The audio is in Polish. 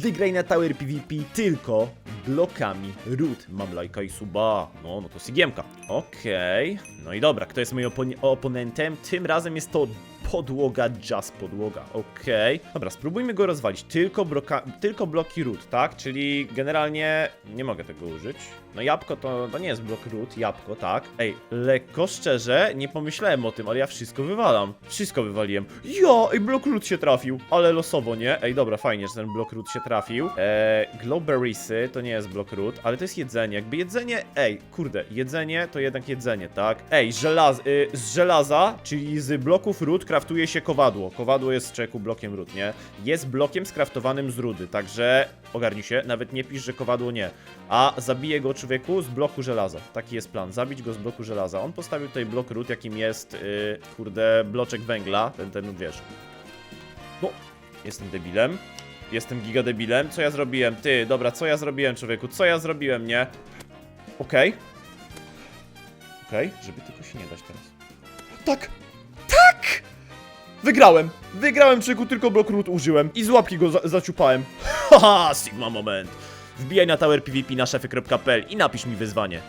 Wygraj na Tower PvP tylko blokami ród. Mam lajka i suba. No, no to Sigiemka. Okej. No i dobra, kto jest moim opon oponentem? Tym razem jest to podłoga, jazz podłoga. Okej. Dobra, spróbujmy go rozwalić. Tylko, tylko bloki ród, tak? Czyli generalnie nie mogę tego użyć. No jabłko to, to nie jest blok ród, jabłko, tak? Ej, lekko szczerze, nie pomyślałem o tym, ale ja wszystko wywalam. Wszystko wywaliłem. Ja, ej, blok ród się trafił. Ale losowo, nie? Ej, dobra, fajnie, że ten blok ród się trafił. Eee, glowberriesy to nie jest blok ród, ale to jest jedzenie. Jakby jedzenie, ej, kurde, jedzenie to jednak jedzenie, tak? Ej, żelaz, y, z żelaza, czyli z bloków ród kraftuje się kowadło. Kowadło jest czeku blokiem ród, nie? Jest blokiem skraftowanym z rudy, także ogarnij się, nawet nie pisz, że kowadło nie. A zabiję go człowieku z bloku żelaza. Taki jest plan, zabić go z bloku żelaza. On postawił tutaj blok ród, jakim jest, y, kurde, bloczek węgla, ten, ten, wiesz. No, jestem debilem. Jestem gigadebilem. Co ja zrobiłem? Ty, dobra, co ja zrobiłem, człowieku? Co ja zrobiłem, nie? Okej. Okej, żeby tylko się nie dać teraz. Tak! Wygrałem! Wygrałem, człowieku, tylko blok ród użyłem. I z łapki go za zaciupałem. Haha, Sigma moment. Wbijaj na Tower PvP na szefy.pl i napisz mi wyzwanie.